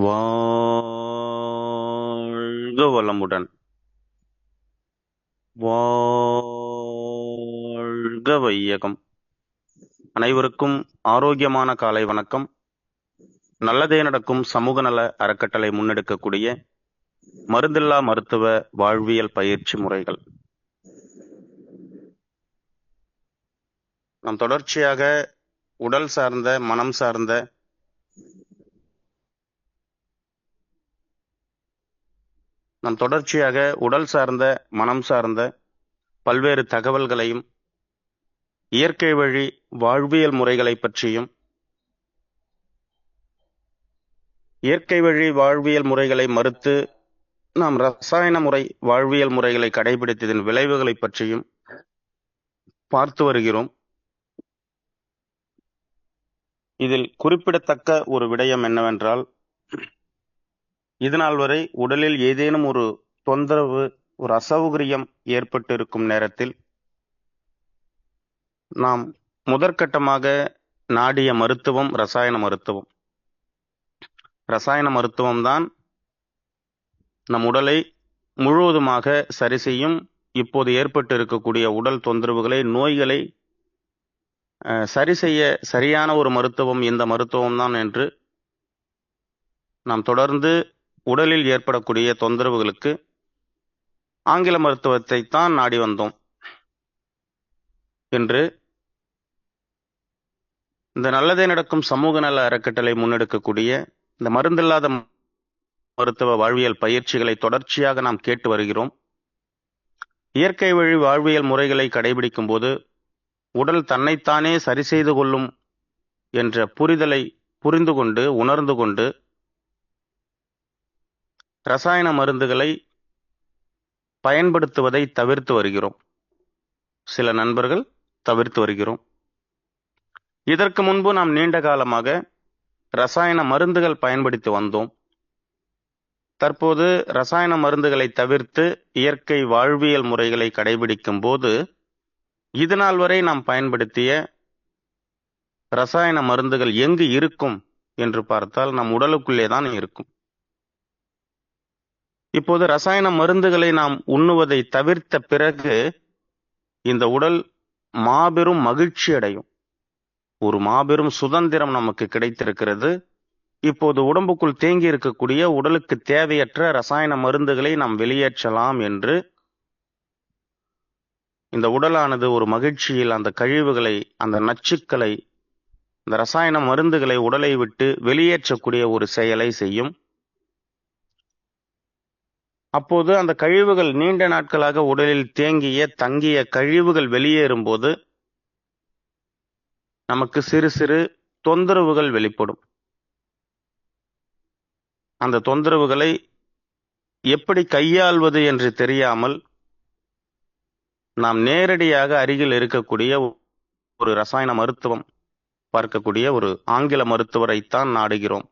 வாழ்க வளமுடன். வாழ்க வையகம். அனைவருக்கும் ஆரோக்கியமான காலை வணக்கம். நல்லதே நடக்கும் சமூக நல அறக்கட்டளை முன்னெடுக்கக்கூடிய மருந்தில்லா மருத்துவ வாழ்வியல் பயிற்சி முறைகள். நாம் தொடர்ச்சியாக உடல் சார்ந்த மனம் சார்ந்த நாம் தொடர்ச்சியாக உடல் சார்ந்த மனம் சார்ந்த பல்வேறு தகவல்களையும் இயற்கை வழி வாழ்வியல் முறைகளை பற்றியும் இயற்கை வழி வாழ்வியல் முறைகளை மறுத்து நாம் ரசாயன முறை வாழ்வியல் முறைகளை கடைபிடித்ததின் விளைவுகளை பற்றியும் பார்த்து வருகிறோம். இதில் குறிப்பிடத்தக்க ஒரு விடயம் என்னவென்றால் இதுநாள் வரை உடலில் ஏதேனும் ஒரு தொந்தரவு ஒரு அசௌகரியம் ஏற்பட்டு இருக்கும் நேரத்தில் நாம் முதற்கட்டமாக நாடிய மருத்துவம் ரசாயன மருத்துவம். ரசாயன மருத்துவம் தான் நம் உடலை முழுவதுமாக சரி செய்யும் இப்போது ஏற்பட்டு இருக்கக்கூடிய உடல் தொந்தரவுகளை நோய்களை சரி செய்ய சரியான ஒரு மருத்துவம் இந்த மருத்துவம் தான் என்று நாம் தொடர்ந்து உடலில் ஏற்படக்கூடிய தொந்தரவுகளுக்கு ஆங்கில மருத்துவத்தை தான் நாடி வந்தோம் என்று இந்த நல்லதே நடக்கும் சமூக நல அறக்கட்டளை முன்னெடுக்கக்கூடிய இந்த மருந்தில்லாத மருத்துவ வாழ்வியல் பயிற்சிகளை தொடர்ச்சியாக நாம் கேட்டு வருகிறோம். இயற்கை வழி வாழ்வியல் முறைகளை கடைபிடிக்கும் போது உடல் தன்னைத்தானே சரி செய்து கொள்ளும் என்ற புரிதலை புரிந்து கொண்டு உணர்ந்து கொண்டு ரசாயன மருந்துகளை பயன்படுத்துவதை தவிர்த்து வருகிறோம். சில நண்பர்கள் தவிர்த்து வருகிறோம். இதற்கு முன்பு நாம் நீண்ட காலமாக ரசாயன மருந்துகள் பயன்படுத்தி வந்தோம். தற்போது ரசாயன மருந்துகளை தவிர்த்து இயற்கை வாழ்வியல் முறைகளை கடைபிடிக்கும் போது இதுநாள் வரை நாம் பயன்படுத்திய ரசாயன மருந்துகள் எங்கு இருக்கும் என்று பார்த்தால் நம் உடலுக்குள்ளே தான் இருக்கும். இப்போது ரசாயன மருந்துகளை நாம் உண்ணுவதை தவிர்த்த பிறகு இந்த உடல் மாபெரும் மகிழ்ச்சி அடையும். ஒரு மாபெரும் சுதந்திரம் நமக்கு கிடைத்திருக்கிறது. இப்போது உடம்புக்குள் தேங்கி இருக்கக்கூடிய உடலுக்கு தேவையற்ற ரசாயன மருந்துகளை நாம் வெளியேற்றலாம் என்று இந்த உடலானது ஒரு மகிழ்ச்சியில் அந்த கழிவுகளை அந்த நச்சுக்களை இந்த ரசாயன மருந்துகளை உடலை விட்டு வெளியேற்றக்கூடிய ஒரு செயலை செய்யும். அப்போது அந்த கழிவுகள் நீண்ட நாட்களாக உடலில் தேங்கிய தங்கிய கழிவுகள் வெளியேறும்போது நமக்கு சிறு சிறு தொந்தரவுகள் வெளிப்படும். அந்த தொந்தரவுகளை எப்படி கையாள்வது என்று தெரியாமல் நாம் நேரடியாக அருகில் இருக்கக்கூடிய ஒரு ரசாயன மருத்துவம் பார்க்கக்கூடிய ஒரு ஆங்கில மருத்துவரைத்தான் நாடுகிறோம்.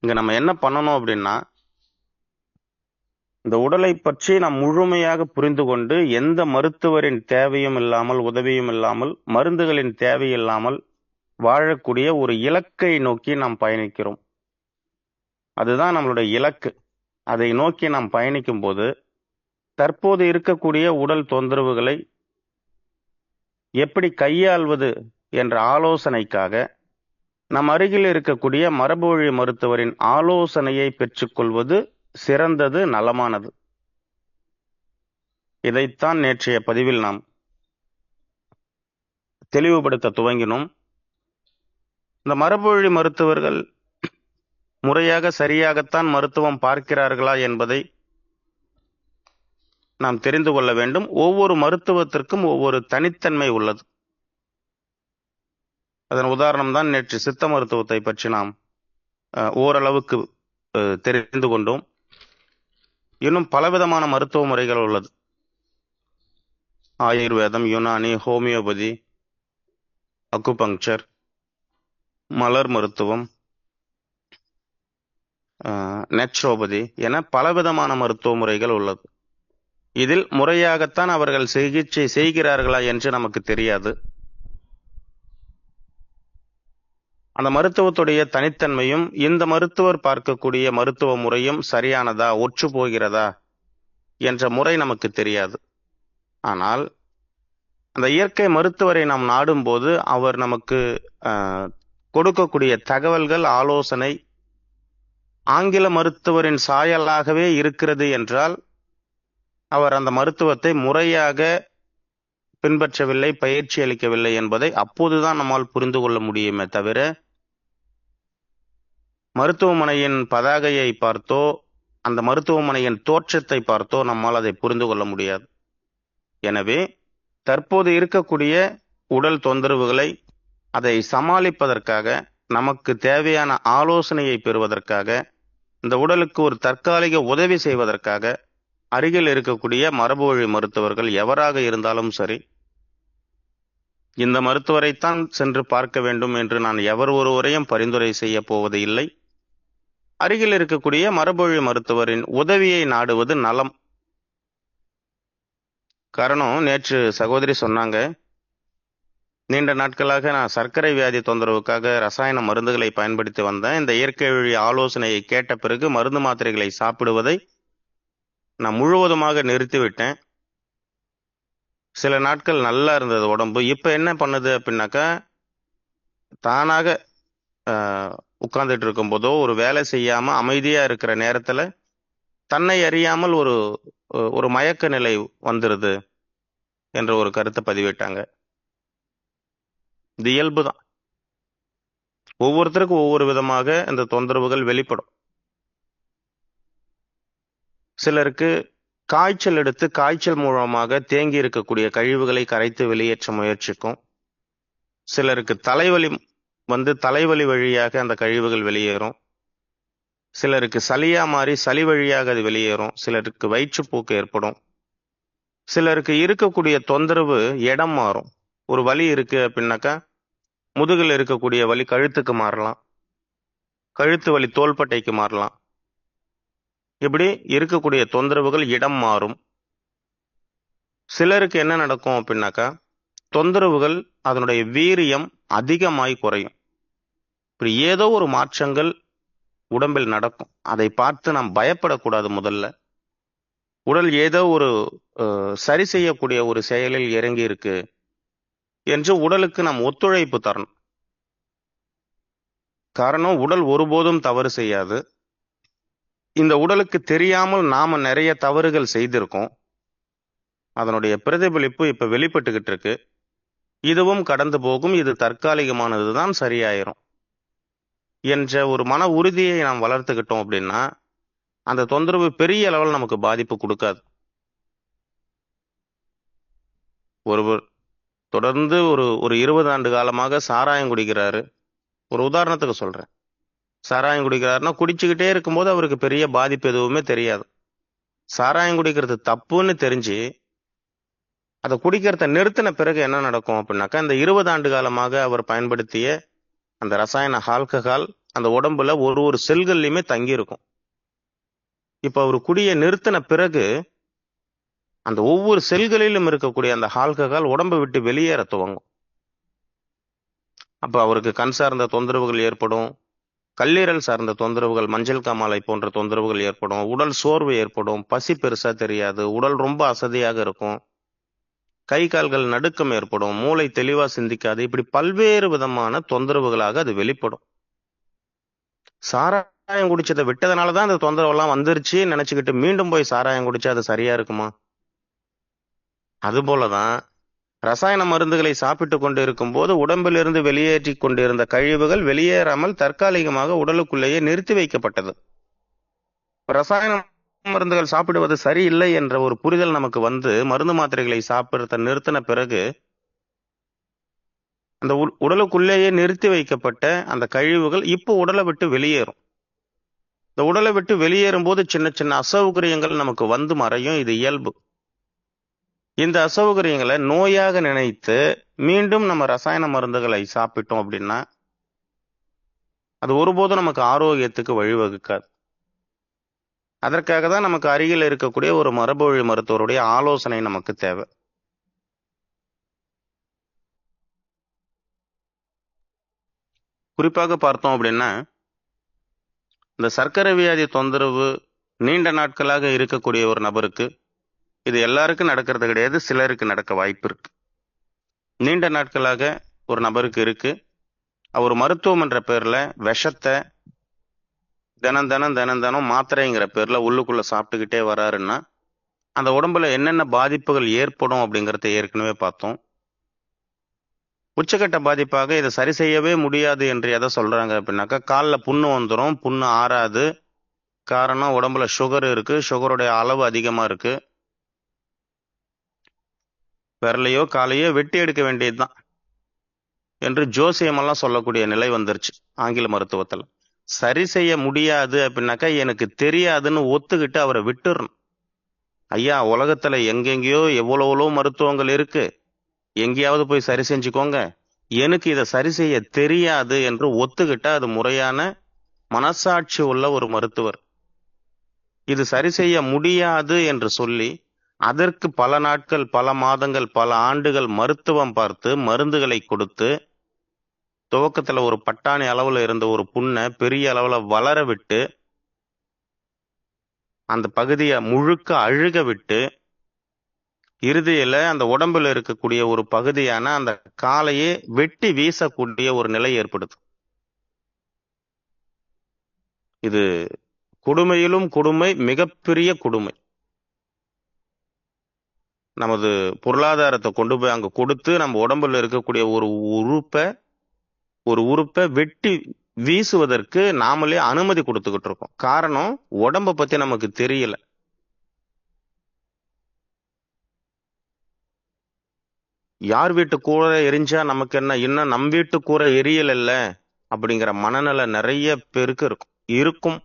இங்க நம்ம என்ன பண்ணணும் அப்படின்னா இந்த உடலை பற்றி நாம் முழுமையாக புரிந்து கொண்டு எந்த மருத்துவரின் தேவையும் இல்லாமல் உதவியும் இல்லாமல் மருந்துகளின் தேவை இல்லாமல் வாழக்கூடிய ஒரு இலக்கை நோக்கி நாம் பயணிக்கிறோம். அதுதான் நம்மளுடைய இலக்கு. அதை நோக்கி நாம் பயணிக்கும் போது தற்போது இருக்கக்கூடிய உடல் தொந்தரவுகளை எப்படி கையாள்வது என்ற ஆலோசனைக்காக நம் அருகில் இருக்கக்கூடிய மரபுவழி மருத்துவரின் ஆலோசனையை பெற்றுக்கொள்வது சிறந்தது நலமானது. இதைத்தான் நேற்றைய பதிவில் நாம் தெளிவுபடுத்த துவங்கினோம். இந்த மரபுவழி மருத்துவர்கள் முறையாக சரியாகத்தான் மருத்துவம் பார்க்கிறார்களா என்பதை நாம் தெரிந்து கொள்ள வேண்டும். ஒவ்வொரு மருத்துவத்திற்கும் ஒவ்வொரு தனித்தன்மை உள்ளது. அதன் உதாரணம் தான் நேற்று சித்த மருத்துவத்தை பற்றி நாம் ஓரளவுக்கு தெரிந்து கொண்டோம். இன்னும் பலவிதமான மருத்துவ முறைகள் உள்ளது. ஆயுர்வேதம் யுனானி ஹோமியோபதி அக்குபங்க்சர் மலர் மருத்துவம் நேச்சுரோபதி என பலவிதமான மருத்துவ முறைகள் உள்ளது. இதில் முறையாகத்தான் அவர்கள் சிகிச்சை செய்கிறார்களா என்று நமக்கு தெரியாது. அந்த மருத்துவத்துடைய தனித்தன்மையும் இந்த மருத்துவர் பார்க்கக்கூடிய மருத்துவ முறையும் சரியானதா ஒற்று போகிறதா என்ற முறை நமக்கு தெரியாது. ஆனால் அந்த இயற்கை மருத்துவரை நாம் நாடும்போது அவர் நமக்கு கொடுக்கக்கூடிய தகவல்கள் ஆலோசனை ஆங்கில மருத்துவரின் சாயலாகவே இருக்கிறது என்றால் அவர் அந்த மருத்துவத்தை முறையாக பின்பற்றவில்லை பயிற்சி அளிக்கவில்லை என்பதை அப்போதுதான் நம்மால் புரிந்து கொள்ள முடியுமே தவிர மருத்துவமனையின் பதாகையை பார்த்தோ அந்த மருத்துவமனையின் தோற்றத்தை பார்த்தோ நம்மால் அதை புரிந்து கொள்ள முடியாது. எனவே தற்போது இருக்கக்கூடிய உடல் தொந்தரவுகளை அதை சமாளிப்பதற்காக நமக்கு தேவையான ஆலோசனையை பெறுவதற்காக இந்த உடலுக்கு ஒரு தற்காலிக உதவி செய்வதற்காக அருகில் இருக்கக்கூடிய மரபுவழி மருத்துவர்கள் எவராக இருந்தாலும் சரி இந்த மருத்துவரைத்தான் சென்று பார்க்க வேண்டும் என்று நான் எவர் ஒருவரையும் பரிந்துரை செய்ய போவது இல்லை. அருகில் இருக்கக்கூடிய மரபொழி மருத்துவரின் உதவியை நாடுவது நலம். காரணம் நேற்று சகோதரி சொன்னாங்க நீண்ட நாட்களாக நான் சர்க்கரை வியாதி தொந்தரவுக்காக ரசாயன மருந்துகளை பயன்படுத்தி வந்தேன். இந்த இயற்கை வழி ஆலோசனையை கேட்ட பிறகு மருந்து மாத்திரைகளை சாப்பிடுவதை நான் முழுவதுமாக நிறுத்திவிட்டேன். சில நாட்கள் நல்லா இருந்தது உடம்பு. இப்போ என்ன பண்ணுது அப்படின்னாக்கா தானாக உட்கார்ந்துட்டு இருக்கும்போதோ ஒரு வேலை செய்யாம அமைதியா இருக்கிற நேரத்துல தன்னை அறியாமல் ஒரு ஒரு மயக்க நிலை வந்துருது என்ற ஒரு கருத்தை பதிவிட்டாங்க. இது இயல்பு தான். ஒவ்வொருத்தருக்கும் ஒவ்வொரு விதமாக இந்த தொந்தரவுகள் வெளிப்படும். சிலருக்கு காய்ச்சல் எடுத்து காய்ச்சல் மூலமாக தேங்கி இருக்கக்கூடிய கழிவுகளை கரைத்து வெளியேற்ற முயற்சிக்கும். சிலருக்கு தலைவலி வந்து தலைவலி வழியாக அந்த கழிவுகள் வெளியேறும். சிலருக்கு சளியா மாறி சளி வழியாக அது வெளியேறும். சிலருக்கு வயிற்றுப்போக்கு ஏற்படும். சிலருக்கு இருக்கக்கூடிய தொந்தரவு இடம் மாறும். ஒரு வலி இருக்கு அப்படின்னாக்கா முதுகில் இருக்கக்கூடிய வலி கழுத்துக்கு மாறலாம். கழுத்து வலி தோள்பட்டைக்கு மாறலாம். இப்படி இருக்கக்கூடிய தொந்தரவுகள் இடம் மாறும். சிலருக்கு என்ன நடக்கும் அப்படின்னாக்கா தொந்தரவுகள் அதனுடைய வீரியம் அதிகமாய் குறையும். இப்படி ஏதோ ஒரு மாற்றங்கள் உடம்பில் நடக்கும். அதை பார்த்து நாம் பயப்படக்கூடாது முதல்ல. உடல் ஏதோ ஒரு சரி செய்யக்கூடிய ஒரு செயலில் இறங்கி இருக்கு என்று உடலுக்கு நாம் ஒத்துழைப்பு தரணும். காரணம் உடல் ஒருபோதும் தவறு செய்யாது. இந்த உடலுக்கு தெரியாமல் நாம நிறைய தவறுகள் செய்திருக்கோம். அதனுடைய பிரதிபலிப்பு இப்ப வெளிப்பட்டுக்கிட்டு இருக்கு இதுவும் கடந்து போகும். இது தற்காலிகமானதுதான் சரியாயிரும். என்ற ஒரு மன உறுதியை நாம் வளர்த்துக்கிட்டோம் அப்படின்னா அந்த தொந்தரவு பெரிய அளவில் நமக்கு பாதிப்பு கொடுக்காது. ஒருவர் தொடர்ந்து ஒரு ஒரு இருபது ஆண்டு காலமாக சாராயம் குடிக்கிறாரு. ஒரு உதாரணத்துக்கு சொல்கிறேன் சாராயம் குடிக்கிறாருன்னா குடிச்சுக்கிட்டே இருக்கும்போது அவருக்கு பெரிய பாதிப்பு எதுவுமே தெரியாது. சாராயம் குடிக்கிறது தப்புன்னு தெரிஞ்சு அதை குடிக்கிறத நிறுத்தின பிறகு என்ன நடக்கும் அப்படின்னாக்கா இந்த இருபது ஆண்டு காலமாக அவர் பயன்படுத்திய அந்த ரசாயன ஆல்கஹால் அந்த உடம்புல ஒரு ஒரு செல்கள்லையுமே தங்கியிருக்கும். இப்போ அவர் குடியை நிறுத்தின பிறகு அந்த ஒவ்வொரு செல்களிலும் இருக்கக்கூடிய அந்த ஆல்கஹால் உடம்பை விட்டு வெளியேற துவங்கும். அப்போ அவருக்கு கண் சார்ந்த தொந்தரவுகள் ஏற்படும் கல்லீரல் சார்ந்த தொந்தரவுகள் மஞ்சள் காமாலை போன்ற தொந்தரவுகள் ஏற்படும் உடல் சோர்வு ஏற்படும் பசி பெருசாக தெரியாது உடல் ரொம்ப அசதியாக இருக்கும். கை கால்கள் நடுக்கம் ஏற்படும் மூளை தெளிவா சிந்திக்காது இப்படி பல்வேறு விதமான தொந்தரவுகளாக அது வெளிப்படும். சாராயம் குடிச்சதை விட்டதுனாலதான் அந்த தொந்தரவு எல்லாம் வந்துருச்சு நினைச்சுக்கிட்டு மீண்டும் போய் சாராயம் குடிச்சா அது சரியா இருக்குமா? அதுபோலதான் ரசாயன மருந்துகளை சாப்பிட்டு கொண்டு இருக்கும்போது உடம்பிலிருந்து வெளியேற்றி கொண்டிருந்த கழிவுகள் வெளியேறாமல் தற்காலிகமாக உடலுக்குள்ளேயே நிறுத்தி வைக்கப்பட்டது. ரசாயன மருந்துகள் சாப்பிடுவது சரியில்லை என்ற ஒரு புரிதல் நமக்கு வந்து மருந்து மாத்திரைகளை சாப்பிடுறத நிறுத்தின பிறகு அந்த உடலுக்குள்ளேயே நிறுத்தி வைக்கப்பட்ட அந்த கழிவுகள் இப்போ உடலை விட்டு வெளியேறும். இந்த உடலை விட்டு வெளியேறும் போது சின்ன சின்ன அசௌகரியங்கள் நமக்கு வந்து மறையும். இது இயல்பு. இந்த அசௌகரியங்களை நோயாக நினைத்து மீண்டும் நம்ம ரசாயன மருந்துகளை சாப்பிட்டோம் அப்படின்னா அது ஒருபோதும் நமக்கு ஆரோக்கியத்துக்கு வழிவகுக்காது. அதற்காக தான் நமக்கு அருகில் இருக்கக்கூடிய ஒரு மரபுவழி மருத்துவருடைய ஆலோசனை நமக்கு தேவை. குறிப்பாக பார்த்தோம் அப்படின்னா இந்த சர்க்கரை வியாதி தொந்தரவு நீண்ட நாட்களாக இருக்கக்கூடிய ஒரு நபருக்கு இது எல்லாருக்கும் நடக்கிறது கிடையாது சிலருக்கு நடக்க வாய்ப்பு இருக்கு. நீண்ட நாட்களாக ஒரு நபருக்கு இருக்கு. அவர் மருத்துவம் என்ற பேரில் விஷத்தை தினம் தினம் தினம் தினம் மாத்திரைங்கிற பேரில் உள்ளுக்குள்ளே சாப்பிட்டுக்கிட்டே வராருன்னா அந்த உடம்புல என்னென்ன பாதிப்புகள் ஏற்படும் அப்படிங்கிறத ஏற்கனவே பார்த்தோம். உச்சக்கட்ட பாதிப்பாக இதை சரி செய்யவே முடியாது என்று எதை சொல்கிறாங்க அப்படின்னாக்கா காலில் புண்ணு வந்துடும் புண்ணு ஆறாது. காரணம் உடம்புல சுகர் இருக்குது சுகருடைய அளவு அதிகமாக இருக்குது விரலையோ காலையோ வெட்டி எடுக்க வேண்டியது தான் என்று ஜோசியமெல்லாம் சொல்லக்கூடிய நிலை வந்துருச்சு ஆங்கில மருத்துவத்தில். சரி செய்ய முடியாது அப்படின்னாக்கா எனக்கு தெரியாதுன்னு ஒத்துக்கிட்டு அவரை விட்டுறணும். ஐயா உலகத்துல எங்கெங்கேயோ எவ்வளவோ மருத்துவங்கள் இருக்கு. எங்கேயாவது போய் சரி செஞ்சுக்கோங்க. எனக்கு இதை சரி செய்ய தெரியாது என்று ஒத்துக்கிட்டா அது முறையான மனசாட்சி உள்ள ஒரு மருத்துவர். இது சரி செய்ய முடியாது என்று சொல்லி அதற்கு பல நாட்கள் பல மாதங்கள் பல ஆண்டுகள் மருத்துவம் பார்த்து மருந்துகளை கொடுத்து துவக்கத்துல ஒரு பட்டாணி அளவுல இருந்த ஒரு புண்ணை பெரிய அளவுல வளர விட்டு அந்த பகுதியை முழுக்க அழுக விட்டு இறுதியில அந்த உடம்புல இருக்கக்கூடிய ஒரு பகுதியான அந்த காலையே வெட்டி வீசக்கூடிய ஒரு நிலை ஏற்படுது. இது கொடுமையிலும் கொடுமை மிகப்பெரிய கொடுமை. நமது பொருளாதாரத்தை கொண்டு போய் அங்க கொடுத்து நம்ம உடம்புல இருக்கக்கூடிய ஒரு உறுப்பை ஒரு உறுப்பை வெட்டி வீசுவதற்கு நாமளே அனுமதி கொடுத்துக்கிட்டு இருக்கோம். காரணம் உடம்ப பத்தி நமக்கு தெரியல. யார் வீட்டு கூரை எரிஞ்சா நமக்கு என்ன? இன்னும் நம் வீட்டு கூரை எரியல இல்ல அப்படிங்கிற மனநிலை நிறைய பேருக்கு இருக்கும். இருக்கும்.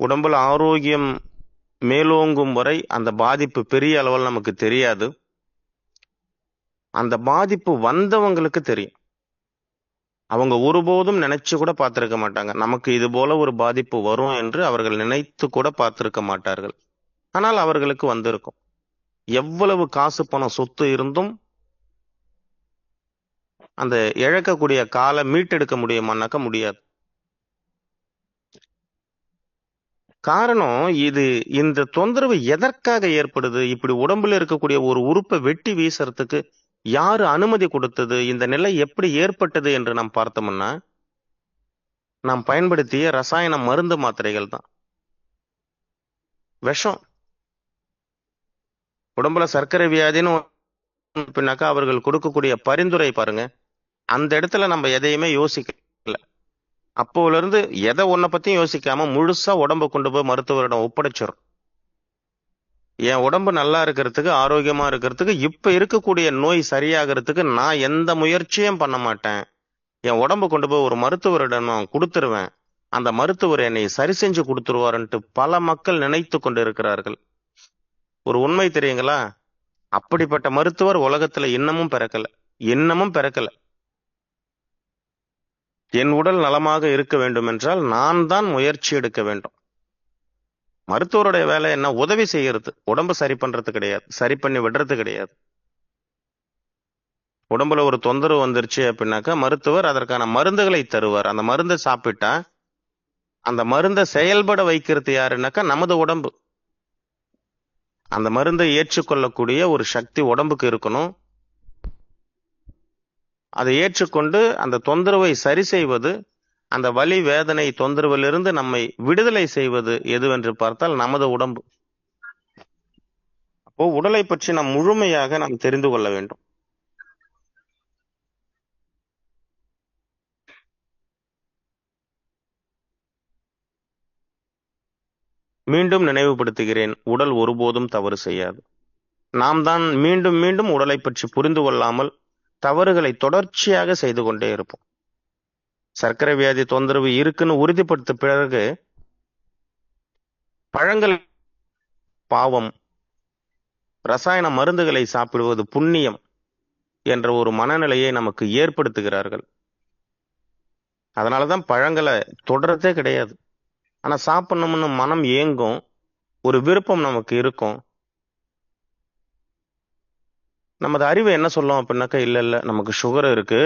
உடம்புல ஆரோக்கியம் மேலோங்கும் வரை அந்த பாதிப்பு பெரிய அளவில் நமக்கு தெரியாது. அந்த பாதிப்பு வந்தவங்களுக்கு தெரியும். அவங்க ஒருபோதும் நினைச்சு கூட பார்த்திருக்க மாட்டாங்க. நமக்கு இது போல ஒரு பாதிப்பு வரும் என்று அவர்கள் நினைத்து கூட பார்த்திருக்க மாட்டார்கள். ஆனால் அவர்களுக்கு வந்திருக்கும். எவ்வளவு காசு பணம் சொத்து இருந்தும் அந்த இழக்கக்கூடிய காலை மீட்டெடுக்க முடியுமானாக்க முடியாது. காரணம் இது இந்த தொந்தரவு எதற்காக ஏற்படுது? இப்படி உடம்புல இருக்கக்கூடிய ஒரு உறுப்பை வெட்டி வீசுறதுக்கு யாரு அனுமதி கொடுத்தது? இந்த நிலை எப்படி ஏற்பட்டது என்று நாம் பார்த்தோம்னா நாம் பயன்படுத்திய ரசாயன மருந்து மாத்திரைகள் தான். விஷம். உடம்புல சர்க்கரை வியாதின்னு பின்னாக்கா அவர்கள் கொடுக்கக்கூடிய பரிந்துரை பாருங்க. அந்த இடத்துல நம்ம எதையுமே யோசிக்கல. அப்போல இருந்து எதை ஒன்ன பத்தியும் யோசிக்காம முழுசா உடம்ப கொண்டு போய் மருத்துவரிடம் ஒப்படைச்சிடும் என் உடம்பு நல்லா இருக்கிறதுக்கு ஆரோக்கியமா இருக்கிறதுக்கு இப்ப இருக்கக்கூடிய நோய் சரியாகிறதுக்கு நான் எந்த முயற்சியும் பண்ண மாட்டேன். என் உடம்பு கொண்டு போய் ஒரு மருத்துவரிடம் நான் கொடுத்துருவேன். அந்த மருத்துவர் என்னை சரி செஞ்சு கொடுத்துருவாருன்ட்டு பல மக்கள் நினைத்து கொண்டு இருக்கிறார்கள் ஒரு உண்மை தெரியுங்களா? அப்படிப்பட்ட மருத்துவர் உலகத்துல இன்னமும் பிறக்கல. இன்னமும் பிறக்கல. என் உடல் நலமாக இருக்க வேண்டும் என்றால் நான் தான் முயற்சி எடுக்க வேண்டும். மருத்துவருடைய வேலை என்ன? உதவி செய்யறது. உடம்பு சரி பண்றது கிடையாது. சரி பண்ணி விடுறது கிடையாது. உடம்புல ஒரு தொந்தரவு வந்துருச்சு அப்படின்னாக்கா மருத்துவர் அதற்கான மருந்துகளை தருவார். அந்த மருந்தை சாப்பிட்டா அந்த மருந்தை செயல்பட வைக்கிறது யாருன்னாக்கா நமது உடம்பு. அந்த மருந்தை ஏற்றுக்கொள்ளக்கூடிய ஒரு சக்தி உடம்புக்கு இருக்கணும். அதை ஏற்றுக்கொண்டு அந்த தொந்தரவை சரி செய்வது அந்த வலி வேதனை தொந்தரவிலிருந்து நம்மை விடுதலை செய்வது எதுவென்று பார்த்தால் நமது உடம்பு. அப்போ உடலை பற்றி நாம் முழுமையாக நாம் தெரிந்து கொள்ள வேண்டும். மீண்டும் நினைவுபடுத்துகிறேன் உடல் ஒருபோதும் தவறு செய்யாது. நாம் தான் மீண்டும் மீண்டும் உடலை பற்றி புரிந்து கொள்ளாமல் தவறுகளை தொடர்ச்சியாக செய்து கொண்டே இருப்போம். சர்க்கரை வியாதி தொந்தரவு இருக்குன்னு உறுதிப்படுத்த பிறகு பழங்கள் பாவம் ரசாயன மருந்துகளை சாப்பிடுவது புண்ணியம் என்ற ஒரு மனநிலையை நமக்கு ஏற்படுத்துகிறார்கள். அதனாலதான் பழங்களை தொடரதே கிடையாது. ஆனா சாப்பிடணும்னு மனம் ஏங்கும் ஒரு விருப்பம் நமக்கு இருக்கும். நமது அறிவு என்ன சொல்லும் அப்படின்னாக்கா இல்ல இல்ல நமக்கு சுகர் இருக்கு.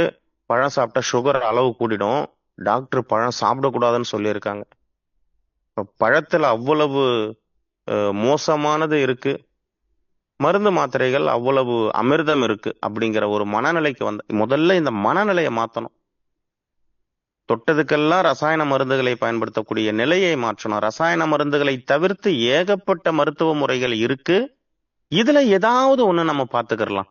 பழம் சாப்பிட்டா சுகர் அளவு கூடிடும். டாக்டர் பழம் சாப்பிடக்கூடாதுன்னு சொல்லியிருக்காங்க. பழத்தில் அவ்வளவு மோசமானது இருக்கு. மருந்து மாத்திரைகள் அவ்வளவு அமிர்தம் இருக்கு அப்படிங்கிற ஒரு மனநிலைக்கு வந்த முதல்ல இந்த மனநிலையை மாற்றணும் தொட்டதுக்கெல்லாம் ரசாயன மருந்துகளை பயன்படுத்தக்கூடிய நிலையை மாற்றணும். ரசாயன மருந்துகளை தவிர்த்து ஏகப்பட்ட மருத்துவ முறைகள் இருக்கு. இதுல ஏதாவது ஒன்று நம்ம பார்த்துக்கிறலாம்.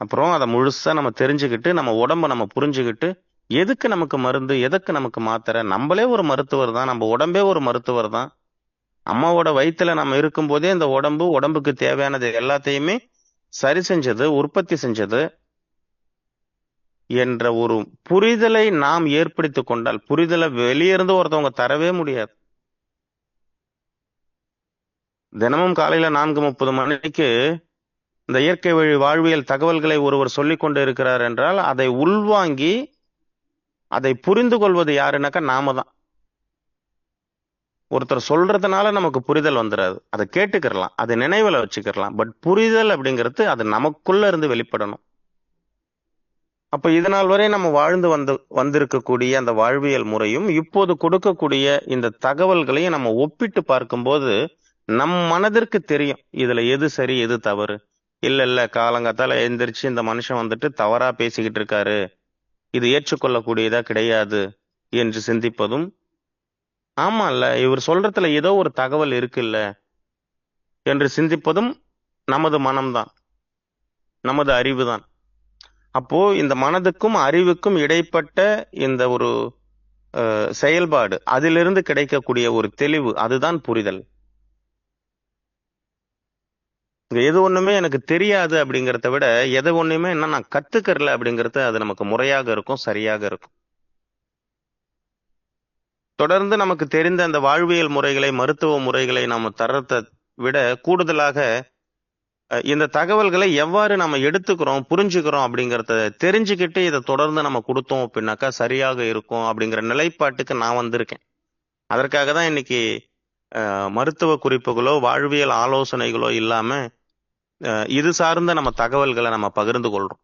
அப்புறம் அதை முழுசா நம்ம தெரிஞ்சுக்கிட்டு நம்ம உடம்ப நம்ம புரிஞ்சுக்கிட்டு எதுக்கு நமக்கு மருந்து எதுக்கு நமக்கு மாத்திரை? நம்மளே ஒரு மருத்துவர் தான் நம்ம உடம்பே ஒரு மருத்துவர் தான். அம்மாவோட வயிற்றுல நம்ம இருக்கும்போதே இந்த உடம்பு உடம்புக்கு தேவையானது எல்லாத்தையுமே சரி செஞ்சது உற்பத்தி செஞ்சது என்ற ஒரு புரிதலை நாம் ஏற்படுத்திக் கொண்டால் புரிதலை வெளியிருந்து ஒருத்தவங்க தரவே முடியாது. தினமும் காலையில நான்கு முப்பது மணிக்கு இந்த இயற்கை வழி வாழ்வியல் தகவல்களை ஒருவர் சொல்லிக் கொண்டு இருக்கிறார் என்றால் அதை உள்வாங்கி அதை புரிந்து கொள்வது யாருனாக்கா நாம தான். ஒருத்தர் சொல்றதுனால நமக்கு புரிதல் வந்துடாது அதை கேட்டுக்கிறலாம் அதை நினைவில் வச்சுக்கிறலாம் பட் புரிதல் அப்படிங்கிறது அது நமக்குள்ள இருந்து வெளிப்படணும். அப்போ இதனால் வரை நம்ம வாழ்ந்து வந்து வந்திருக்கக்கூடிய அந்த வாழ்வியல் முறையும் இப்போது கொடுக்கக்கூடிய இந்த தகவல்களையும் நம்ம ஒப்பிட்டு பார்க்கும்போது நம் மனதிற்கு தெரியும் இதுல எது சரி எது தவறு. இல்லை இல்லை காலங்காத்தால எந்திரிச்சு இந்த மனுஷன் வந்துட்டு தவறா பேசிக்கிட்டு இருக்காரு. இது ஏற்றுக்கொள்ளக்கூடியதா கிடையாது என்று சிந்திப்பதும் ஆமால்ல இவர் சொல்றதுல ஏதோ ஒரு தகவல் இருக்குல்ல என்று சிந்திப்பதும் நமது மனம்தான். நமது அறிவு தான் அப்போ இந்த மனதுக்கும் அறிவுக்கும் இடைப்பட்ட இந்த ஒரு செயல்பாடு அதிலிருந்து கிடைக்கக்கூடிய ஒரு தெளிவு அதுதான் புரிதல். எது ஒண்ணுமே எனக்கு தெரியாது அப்படிங்கறத விட எது ஒண்ணுமே என்ன நான் கத்துக்கறல அப்படிங்கறது அது நமக்கு முறையாக இருக்கும் சரியாக இருக்கும். தொடர்ந்து நமக்கு தெரிந்த அந்த வாழ்வியல் முறைகளை மருத்துவ முறைகளை நாம தரத்தை விட கூடுதலாக இந்த தகவல்களை எவ்வாறு நம்ம எடுத்துக்கிறோம் புரிஞ்சுக்கிறோம் அப்படிங்கறத தெரிஞ்சுக்கிட்டு இதை தொடர்ந்து நம்ம கொடுத்தோம் அப்படின்னாக்கா சரியாக இருக்கும் அப்படிங்கிற நிலைப்பாட்டுக்கு நான் வந்திருக்கேன். அதற்காக தான் இன்னைக்கு மருத்துவ குறிப்புகளோ வாழ்வியல் ஆலோசனைகளோ இல்லாமல் இது சார்ந்த நம்ம தகவல்களை நம்ம பகிர்ந்து கொள்றோம்.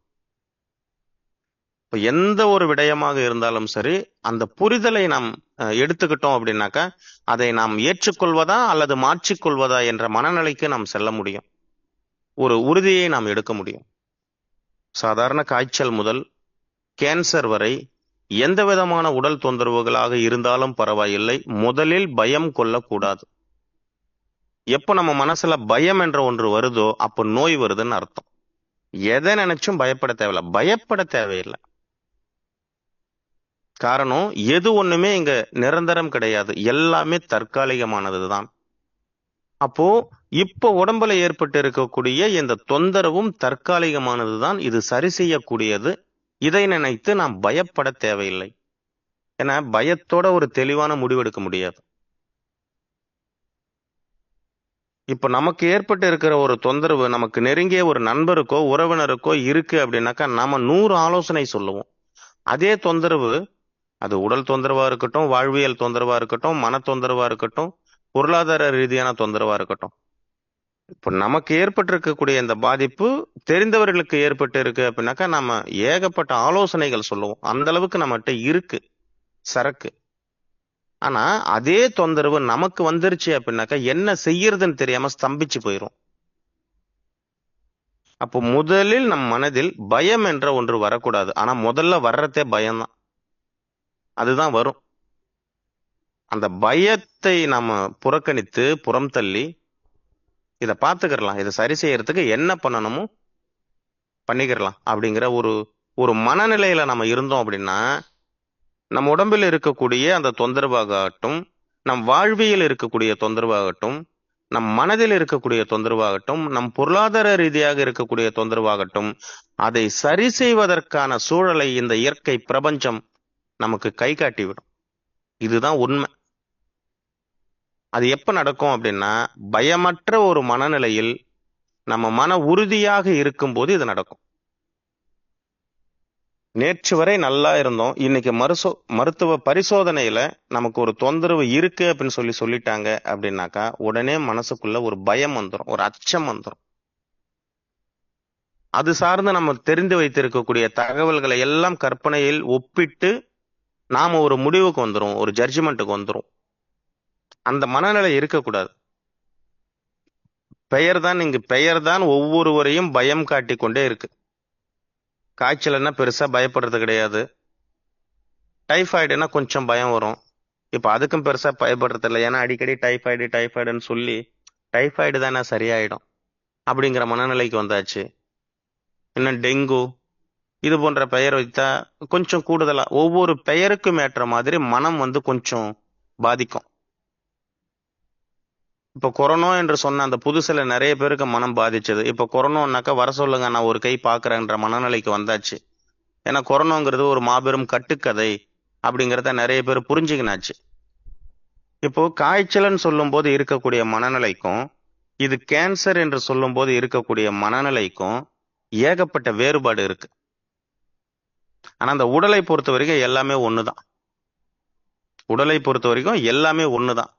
இப்போ எந்த ஒரு விடயமாக இருந்தாலும் சரி அந்த புரிதலை நாம் எடுத்துக்கிட்டோம் அப்படின்னாக்கா அதை நாம் ஏற்றுக்கொள்வதா அல்லது மாற்றிக்கொள்வதா என்ற மனநிலைக்கு நாம் செல்ல முடியும். ஒரு உறுதியை நாம் எடுக்க முடியும். சாதாரண காய்ச்சல் முதல் கேன்சர் வரை எந்த விதமான உடல் தொந்தரவுகளாக இருந்தாலும் பரவாயில்லை. முதலில் பயம் கொள்ளக்கூடாது. எப்போ நம்ம மனசுல பயம் என்ற ஒன்று வருதோ அப்போ நோய் வருதுன்னு அர்த்தம். எதை நினைச்சும் பயப்பட தேவையில்ல. பயப்பட தேவையில்லை. காரணம் எது ஒண்ணுமே இங்க நிரந்தரம் கிடையாது. எல்லாமே தற்காலிகமானதுதான். அப்போ இப்போ உடம்புல ஏற்பட்டு இருக்கக்கூடிய இந்த தொந்தரவும் தற்காலிகமானதுதான். இது சரி செய்யக்கூடியது. இதை நினைத்து நாம் பயப்பட தேவையில்லை. ஏன்னா பயத்தோட ஒரு தெளிவான முடிவெடுக்க முடியாது. இப்போ நமக்கு ஏற்பட்டு இருக்கிற ஒரு தொந்தரவு நமக்கு நெருங்கிய ஒரு நண்பருக்கோ உறவினருக்கோ இருக்கு அப்படின்னாக்கா நாம நூறு ஆலோசனை சொல்லுவோம். அதே தொந்தரவு அது உடல் தொந்தரவா இருக்கட்டும் வாழ்வியல் தொந்தரவா இருக்கட்டும் மன தொந்தரவா இருக்கட்டும் பொருளாதார ரீதியான தொந்தரவா இருக்கட்டும். இப்போ நமக்கு ஏற்பட்டிருக்கக்கூடிய இந்த பாதிப்பு தெரிந்தவர்களுக்கு ஏற்பட்டு இருக்கு அப்படின்னாக்கா நம்ம ஏகப்பட்ட ஆலோசனைகள் சொல்லுவோம். அந்த அளவுக்கு நம்மகிட்ட இருக்கு சரக்கு. ஆனா அதே தொந்தரவு நமக்கு வந்துருச்சு அப்படின்னாக்கா என்ன செய்யறதுன்னு தெரியாம ஸ்தம்பிச்சு போயிரும். அப்போ முதலில் நம் மனதில் பயம் என்ற ஒன்று வரக்கூடாது. ஆனா முதல்ல வர்றதே பயம்தான். அதுதான் வரும். அந்த பயத்தை நாம புறக்கணித்து புறம் தள்ளி இதை பார்த்துக்கிறலாம் இதை சரி செய்யறதுக்கு என்ன பண்ணணுமோ பண்ணிக்கிறலாம் அப்படிங்கிற ஒரு ஒரு மனநிலையில நம்ம இருந்தோம் அப்படின்னா நம் உடம்பில் இருக்கக்கூடிய அந்த தொந்தரவாகட்டும் நம் வாழ்வியல் இருக்கக்கூடிய தொந்தரவாகட்டும் நம் மனதில் இருக்கக்கூடிய தொந்தரவாகட்டும் நம் பொருளாதார ரீதியாக இருக்கக்கூடிய தொந்தரவாகட்டும் அதை சரி செய்வதற்கான சூழலை இந்த இயற்கை பிரபஞ்சம் நமக்கு கை காட்டிவிடும். இதுதான் உண்மை. அது எப்ப நடக்கும் அப்படின்னா பயமற்ற ஒரு மனநிலையில் நம்ம மன உறுதியாக இருக்கும்போது இது நடக்கும். நேற்று வரை நல்லா இருந்தோம். இன்னைக்கு மருசோ மருத்துவ பரிசோதனையில நமக்கு ஒரு தொந்தரவு இருக்கு அப்படின்னு சொல்லி சொல்லிட்டாங்க அப்படின்னாக்கா உடனே மனசுக்குள்ள ஒரு பயம் வந்துடும் ஒரு அச்சம் வந்துடும் அது சார்ந்து நம்ம தெரிந்து வைத்திருக்கக்கூடிய தகவல்களை எல்லாம் கற்பனையில் ஒப்பிட்டு நாம ஒரு முடிவுக்கு வந்துரும். ஒரு ஜட்ஜ்மெண்ட்டுக்கு வந்துடும் அந்த மனநிலை இருக்கக்கூடாது. பெயர் தான் இங்கு பெயர் தான் ஒவ்வொருவரையும் பயம் காட்டிக்கொண்டே இருக்கு. காய்ச்சல்னா பெருசாக பயப்படுறது கிடையாது. டைஃபாய்டுனா கொஞ்சம் பயம் வரும். இப்போ அதுக்கும் பெருசாக பயப்படுறது இல்லை. ஏன்னா அடிக்கடி டைஃபாய்டு டைஃபாய்டுன்னு சொல்லி டைஃபாய்டு தானே சரியாயிடும். அப்படிங்கிற மனநிலைக்கு வந்தாச்சு. இன்னும் டெங்கு? இது போன்ற பெயர் வைத்தா கொஞ்சம் கூடுதலாக ஒவ்வொரு பெயருக்கும் ஏற்ற மாதிரி மனம் வந்து கொஞ்சம் பாதிக்கும். இப்போ கொரோனா என்று சொன்ன அந்த புதுசில் நிறைய பேருக்கு மனம் பாதிச்சது. இப்போ கொரோனானாக்கா வர சொல்லுங்க நான் ஒரு கை பார்க்குறேன்ற மனநிலைக்கு வந்தாச்சு. ஏன்னா கொரோனாங்கிறது ஒரு மாபெரும் கட்டுக்கதை அப்படிங்கிறத நிறைய பேர் புரிஞ்சுக்கினாச்சு. இப்போ காய்ச்சல்னு சொல்லும்போது இருக்கக்கூடிய மனநிலைக்கும் இது கேன்சர் என்று சொல்லும்போது இருக்கக்கூடிய மனநிலைக்கும் ஏகப்பட்ட வேறுபாடு இருக்கு. ஆனா அந்த உடலை பொறுத்த வரைக்கும் எல்லாமே ஒண்ணுதான். உடலை பொறுத்த வரைக்கும் எல்லாமே ஒண்ணுதான்.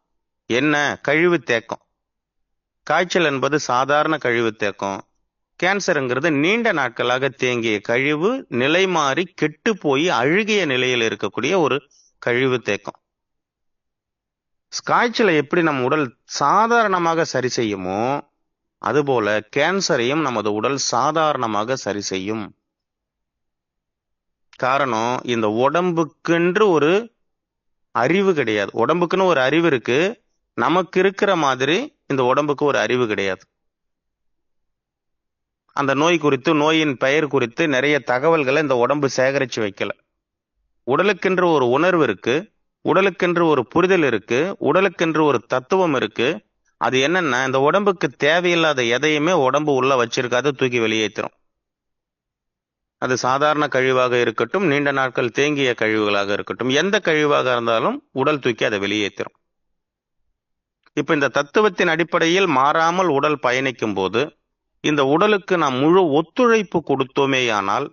என்ன? கழிவு தேக்கம். காய்ச்சல் என்பது சாதாரண கழிவு தேக்கம். கேன்சருங்கிறது நீண்ட நாட்களாக தேங்கிய கழிவு நிலை மாறி கெட்டு போய் அழுகிய நிலையில் இருக்கக்கூடிய ஒரு கழிவு தேக்கம். காய்ச்சலை எப்படி நம் உடல் சாதாரணமாக சரி செய்யுமோ அதுபோல கேன்சரையும் நமது உடல் சாதாரணமாக சரி செய்யும். காரணம் இந்த உடம்புக்கென்று ஒரு அறிவு கிடையாது. உடம்புக்குன்னு ஒரு அறிவு இருக்கு. நமக்கு இருக்கிற மாதிரி இந்த உடம்புக்கு ஒரு அறிவு கிடையாது. அந்த நோய் குறித்து நோயின் பெயர் குறித்து நிறைய தகவல்களை இந்த உடம்பு சேகரித்து வைக்கல. உடலுக்கென்று ஒரு உணர்வு இருக்கு உடலுக்கென்று ஒரு புரிதல் இருக்கு உடலுக்கென்று ஒரு தத்துவம் இருக்கு. அது என்னன்னா இந்த உடம்புக்கு தேவையில்லாத எதையுமே உடம்பு உள்ள வச்சிருக்காது தூக்கி வெளியேற்றும் அது சாதாரண கழிவாக இருக்கட்டும் நீண்ட நாட்கள் தேங்கிய கழிவுகளாக இருக்கட்டும் எந்த கழிவாக இருந்தாலும் உடல் தூக்கி அதை வெளியேற்றும் இப்போ இந்த தத்துவத்தின் அடிப்படையில் மாறாமல் உடல் பயணிக்கும் போது இந்த உடலுக்கு நாம் முழு ஒத்துழைப்பு கொடுத்தோமேயானால்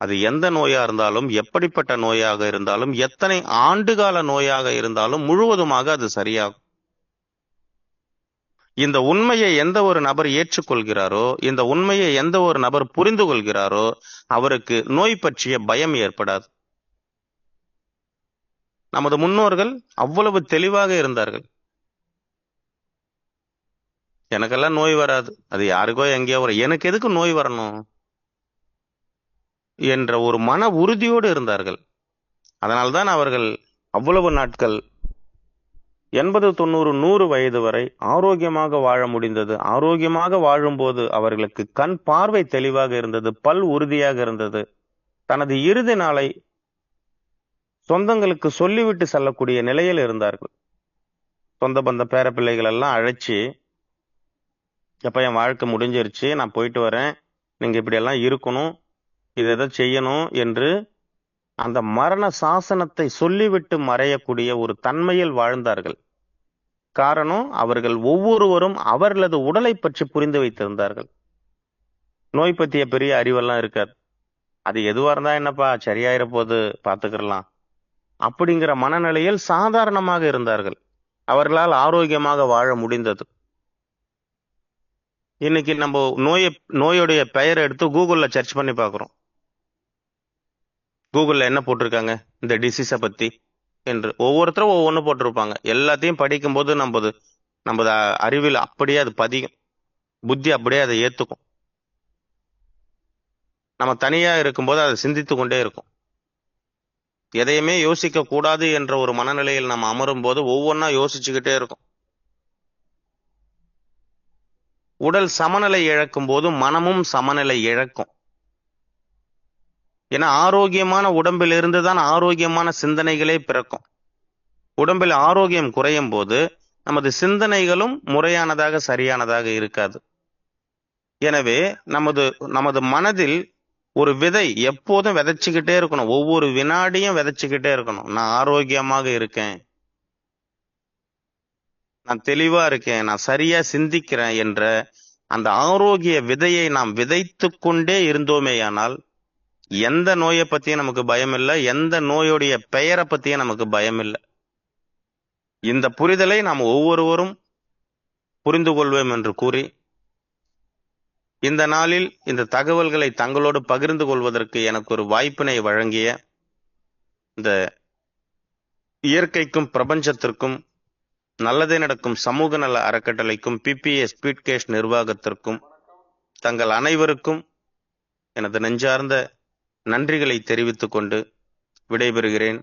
அது எந்த நோயா இருந்தாலும் எப்படிப்பட்ட நோயாக இருந்தாலும் எத்தனை ஆண்டுகால நோயாக இருந்தாலும் முழுவதுமாக அது சரியாகும். இந்த உண்மையை எந்த ஒரு நபர் ஏற்றுக்கொள்கிறாரோ இந்த உண்மையை எந்த ஒரு நபர் புரிந்து கொள்கிறாரோ அவருக்கு நோய் பற்றிய பயம் ஏற்படாது. நமது முன்னோர்கள் அவ்வளவு தெளிவாக இருந்தார்கள். எனக்கெல்லாம் நோய் வராது. அது யாருக்கோ எங்கேயோ வரும். எனக்கு எதுக்கு நோய் வரணும்? என்ற ஒரு மன உறுதியோடு இருந்தார்கள். அதனால்தான் அவர்கள் அவ்வளவு நாட்கள் எண்பது தொண்ணூறு நூறு வயது வரை ஆரோக்கியமாக வாழ முடிந்தது. ஆரோக்கியமாக வாழும்போது அவர்களுக்கு கண் பார்வை தெளிவாக இருந்தது பல் உறுதியாக இருந்தது. தனது இறுதி நாளை சொந்தங்களுக்கு சொல்லிவிட்டு செல்லக்கூடிய நிலையில் இருந்தார்கள். சொந்த பந்த பேர பிள்ளைகள் எல்லாம் அழைச்சி எப்ப என் வாழ்க்கை முடிஞ்சிருச்சு நான் போயிட்டு வரேன். நீங்க இப்படி எல்லாம் இருக்கணும். இதை எதை செய்யணும் என்று அந்த மரண சாசனத்தை சொல்லிவிட்டு மறையக்கூடிய ஒரு தன்மையில் வாழ்ந்தார்கள். காரணம் அவர்கள் ஒவ்வொருவரும் அவர்களது உடலை பற்றி புரிந்து வைத்திருந்தார்கள். நோய் பற்றிய பெரிய அறிவெல்லாம் இருக்காது. அது எதுவா இருந்தா என்னப்பா சரியாயிர போது பாத்துக்கிறலாம் அப்படிங்கிற மனநிலையில் சாதாரணமாக இருந்தார்கள். அவர்களால் ஆரோக்கியமாக வாழ முடிந்தது. இன்னைக்கு நம்ம நோயை நோயுடைய பெயரை எடுத்து கூகுளில் சர்ச் பண்ணி பார்க்குறோம். கூகுளில் என்ன போட்டிருக்காங்க? இந்த டிசீஸை பற்றி என்று. ஒவ்வொருத்தரும் ஒவ்வொன்று போட்டிருப்பாங்க. எல்லாத்தையும் படிக்கும்போது நம்மது நம்ம அறிவில் அப்படியே அது பதியும். புத்தி அப்படியே அதை ஏற்றுக்கும் நம்ம தனியாக இருக்கும்போது அதை சிந்தித்து கொண்டே இருக்கும். எதையுமே யோசிக்க கூடாது என்ற ஒரு மனநிலையில் நம்ம அமரும் போது ஒவ்வொன்றா யோசிச்சுக்கிட்டே இருக்கும். உடல் சமநிலை இழக்கும் போது மனமும் சமநிலை இழக்கும். ஏன்னா ஆரோக்கியமான உடம்பில் இருந்து தான் ஆரோக்கியமான சிந்தனைகளே பிறக்கும். உடம்பில் ஆரோக்கியம் குறையும் போது நமது சிந்தனைகளும் முறையானதாக சரியானதாக இருக்காது. எனவே நமது நமது மனதில் ஒரு விதை எப்போதும் விதைச்சுக்கிட்டே இருக்கணும். ஒவ்வொரு வினாடியும் விதைச்சுக்கிட்டே இருக்கணும். நான் ஆரோக்கியமாக இருக்கேன். நான் தெளிவா இருக்கேன் நான் சரியா சிந்திக்கிறேன் என்ற அந்த ஆரோக்கிய விதையை நாம் விதைத்து கொண்டே இருந்தோமேயானால் எந்த நோயை பத்தியும் நமக்கு பயம் இல்லை எந்த நோயுடைய பெயரை பத்தியும் நமக்கு பயம் இல்லை இந்த புரிதலை நாம் ஒவ்வொருவரும் புரிந்து கொள்வோம் என்று கூறி இந்த நாளில் இந்த தகவல்களை தங்களோடு பகிர்ந்து கொள்வதற்கு எனக்கு ஒரு வாய்ப்பினை வழங்கிய இந்த இயற்கைக்கும் பிரபஞ்சத்திற்கும் நல்லதே நடக்கும். சமூக நல அறக்கட்டளைக்கும் பிபிஏ ஸ்பீட்கேஷ் நிர்வாகத்திற்கும் தங்கள் அனைவருக்கும் எனது நெஞ்சார்ந்த நன்றிகளை தெரிவித்துக் கொண்டு விடைபெறுகிறேன்.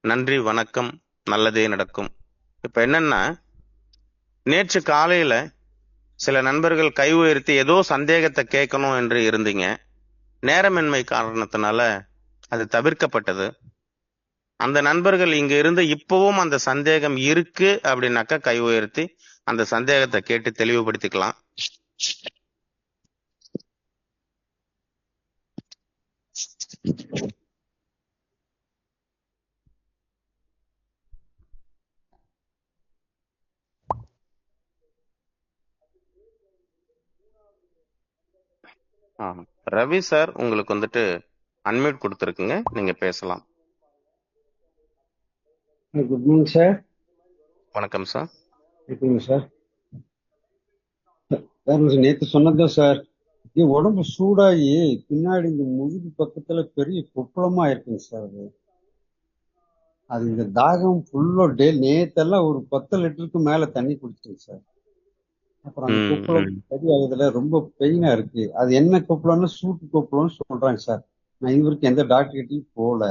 நன்றி வணக்கம் நல்லதே நடக்கும். இப்போ என்னன்னா நேற்று காலையில் சில நண்பர்கள் கை உயர்த்தி ஏதோ சந்தேகத்தை கேட்கணும் என்று இருந்தீங்க. நேரமின்மை காரணத்தினால அது தவிர்க்கப்பட்டது. அந்த நண்பர்கள் இங்க இருந்து இப்பவும் அந்த சந்தேகம் இருக்கு அப்படின்னாக்கா கை உயர்த்தி அந்த சந்தேகத்தை கேட்டு தெளிவுபடுத்திக்கலாம். ஆ, ரவி சார் உங்களுக்கு வந்துட்டு அன்மியூட் கொடுத்துருக்குங்க. நீங்க பேசலாம். குட் மார்னிங் சார் வணக்கம் சார் இருக்குங்க சார் சார் நேற்று சொன்னதும் சார் உடம்பு சூடாகி பின்னாடி இந்த முதுகு பக்கத்துல பெரிய கொப்பளமா இருக்குங்க சார் அது. அது இந்த தாகம் ஃபுல்லா டே நேத்தெல்லாம் ஒரு பத்து லிட்டருக்கு மேல தண்ணி குடிச்சிட்டேங்க சார் அப்புறம் அந்த கொப்பளம். சரியாகுதுல ரொம்ப பெயினா இருக்கு. அது என்ன கொப்பளம்னு சூட்டு கொப்பளம்னு சொல்றாங்க சார் நான் இதுவரைக்கும் எந்த டாக்டர் கிட்டயும் போகல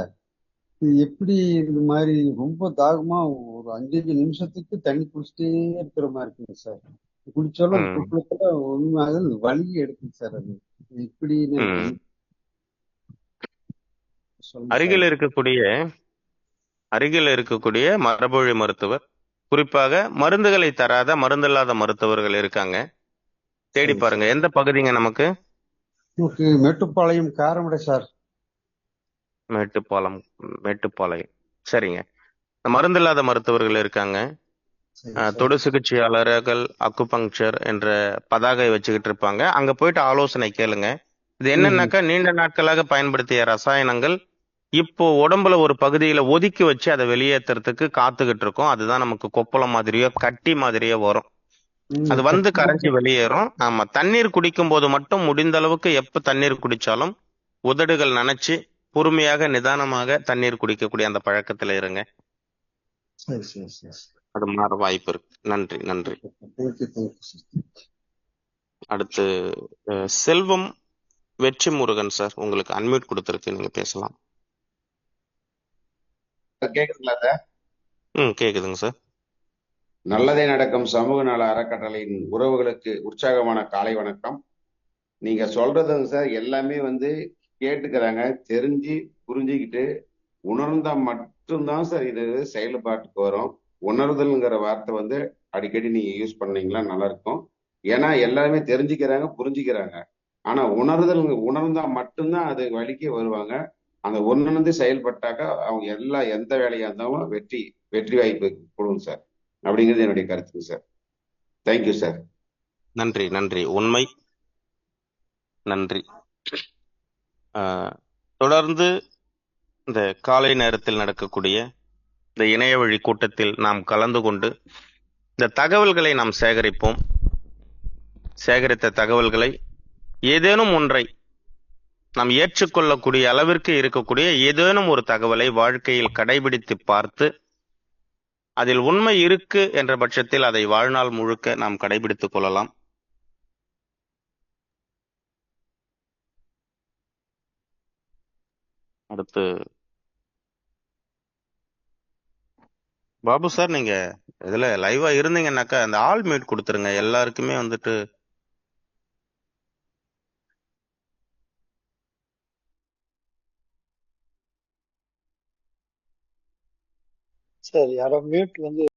இது எப்படி இந்த மாதிரி ரொம்ப தாகமா ஒரு அஞ்சஞ்சு நிமிஷத்துக்கு தண்ணி குடிச்சிட்டே இருக்கிற மாதிரி இருக்குங்க சார். குடிச்சாலும் அந்த ம், குப்பளத்துல ஒண்ணுமே ஆகாது வலி எடுக்குங்க சார் அது. சார் அருகில் இருக்கக்கூடிய அருகில் இருக்கக்கூடிய மரபொழி மருத்துவர் குறிப்பாக மருந்துகளை தராத மருந்தில்லாத மருத்துவர்கள் இருக்காங்க. தேடி பாருங்க எந்த பகுதிங்க நமக்கு? நமக்கு மேட்டுப்பாளையம் காரமடை சார். மேட்டுப்பாலம் மேட்டுப்பாளையம் சரிங்க. மருந்தில்லாத மருத்துவர்கள் இருக்காங்க. தொடு சிகிச்சையாளர்கள் அக்குபங்க்சர் என்ற பதாகை வச்சுக்கிட்டு இருப்பாங்க. அங்க போயிட்டு ஆலோசனை கேளுங்க. இது. என்னன்னாக்கா நீண்ட நாட்களாக பயன்படுத்திய ரசாயனங்கள் இப்போ உடம்புல ஒரு பகுதியில ஒதுக்கி வச்சு அதை வெளியேற்றுறதுக்கு காத்துக்கிட்டு இருக்கோம். அதுதான் நமக்கு கொப்பளம் மாதிரியோ கட்டி மாதிரியோ வரும். அது வந்து கரைஞ்சி வெளியேறும். ஆமா. தண்ணீர் குடிக்கும் போது மட்டும் முடிந்த அளவுக்கு எப்ப தண்ணீர் குடிச்சாலும் உதடுகள் நனைச்சு பொறுமையாக நிதானமாக தண்ணீர் குடிக்கக்கூடிய அந்த பழக்கத்துல இருங்க. அது மாற வாய்ப்பு இருக்கு. நன்றி நன்றி. அடுத்து செல்வம் வெற்றி முருகன் சார் உங்களுக்கு அன்மியூட் கொடுத்துருக்கு. நீங்க பேசலாம். கேக்குதுங்களா சார் ம் கேக்குதுங்க சார் நல்லதே நடக்கும். சமூக நல அறக்கட்டளையின் உறவுகளுக்கு உற்சாகமான காலை வணக்கம். நீங்க சொல்றதுங்க சார் எல்லாமே வந்து கேட்டுக்கிறாங்க தெரிஞ்சு புரிஞ்சுக்கிட்டு உணர்ந்தா மட்டும்தான் சார் இது செயல்பாட்டுக்கு வரும். உணர்தல்ங்கிற வார்த்தை வந்து அடிக்கடி நீங்க யூஸ் பண்ணீங்களா நல்லா இருக்கும் ஏன்னா எல்லாருமே தெரிஞ்சுக்கிறாங்க புரிஞ்சுக்கிறாங்க. ஆனா உணர்தல் உணர்ந்தா மட்டும்தான் அது வழிக்கு வருவாங்க. அந்த உணர்ந்து செயல்பட்டாக்கா அவங்க எல்லா எந்த வேலையா இருந்தாலும் வெற்றி வெற்றி வாய்ப்பு கொடுங்க சார். அப்படிங்கிறது என்னுடைய கருத்துங்க சார். தேங்க்யூ சார் நன்றி நன்றி. உண்மை. நன்றி. தொடர்ந்து இந்த காலை நேரத்தில் நடக்கக்கூடிய இந்த இணைய வழி கூட்டத்தில் நாம் கலந்து கொண்டு இந்த தகவல்களை நாம் சேகரிப்போம். சேகரித்த தகவல்களை ஏதேனும் ஒன்றை நாம் ஏற்றுக்கொள்ளக்கூடிய அளவிற்கு இருக்கக்கூடிய ஏதேனும் ஒரு தகவலை வாழ்க்கையில் கடைபிடித்து பார்த்து அதில் உண்மை இருக்கு என்ற பட்சத்தில் அதை வாழ்நாள் முழுக்க நாம் கடைபிடித்துக் கொள்ளலாம். அடுத்து. பாபு சார் நீங்க இதுல லைவா இருந்தீங்கன்னாக்கா அந்த ஆல் மீட் கொடுத்துருங்க. எல்லாருக்குமே வந்துட்டு சார் யாரோ மியூட் வந்து